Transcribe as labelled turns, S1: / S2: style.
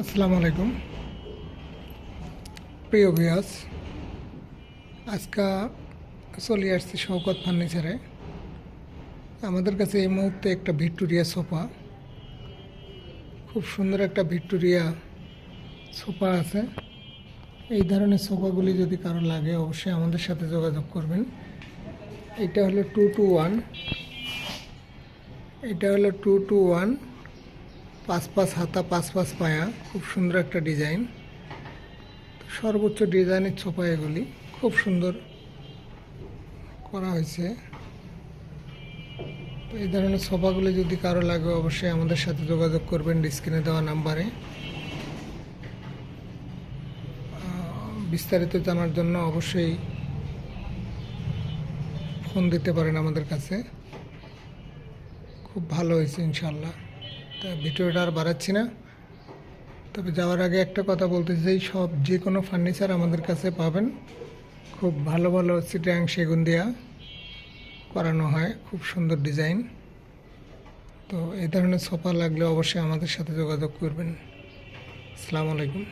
S1: আসসালামু আলাইকুম। প্রিয় ভিয়াস আজকে চলে আসছি শওকত ফার্নিচারে। আমাদের কাছে এই মুহূর্তে একটা ভিক্টোরিয়া সোফা। খুব সুন্দর একটা ভিক্টোরিয়া সোফা আছে। এই ধরনের সোফাগুলি যদি কারও লাগে, অবশ্যই আমাদের সাথে যোগাযোগ করবেন। এটা হলো টু টু ওয়ান। এটা হলো টু টু ওয়ান পাঁচ পাঁচ হাতা পাঁচ পাঁচ পায়া, খুব সুন্দর একটা ডিজাইন। সর্বোচ্চ ডিজাইনের ছোপা এগুলি, খুব সুন্দর করা হয়েছে। তো এই ধরনের ছোপাগুলি যদি কারও লাগে, অবশ্যই আমাদের সাথে যোগাযোগ করবেন স্ক্রিনে দেওয়া নাম্বারে। বিস্তারিত জানার জন্য অবশ্যই ফোন দিতে পারেন আমাদের কাছে। খুব ভালো হয়েছে ইনশাল্লাহ তা ভিডিওটা আর বাড়াচ্ছি না। তবে যাওয়ার আগে একটা কথা বলতে চাই, সব যে কোনো ফার্নিচার আমাদের কাছে পাবেন। খুব ভালো ভালো চিটাং সেগুন দেওয়া করানো হয়, খুব সুন্দর ডিজাইন তো এই ধরনের সোফা লাগলে অবশ্যই আমাদের সাথে যোগাযোগ করবেন। আসসালামু আলাইকুম।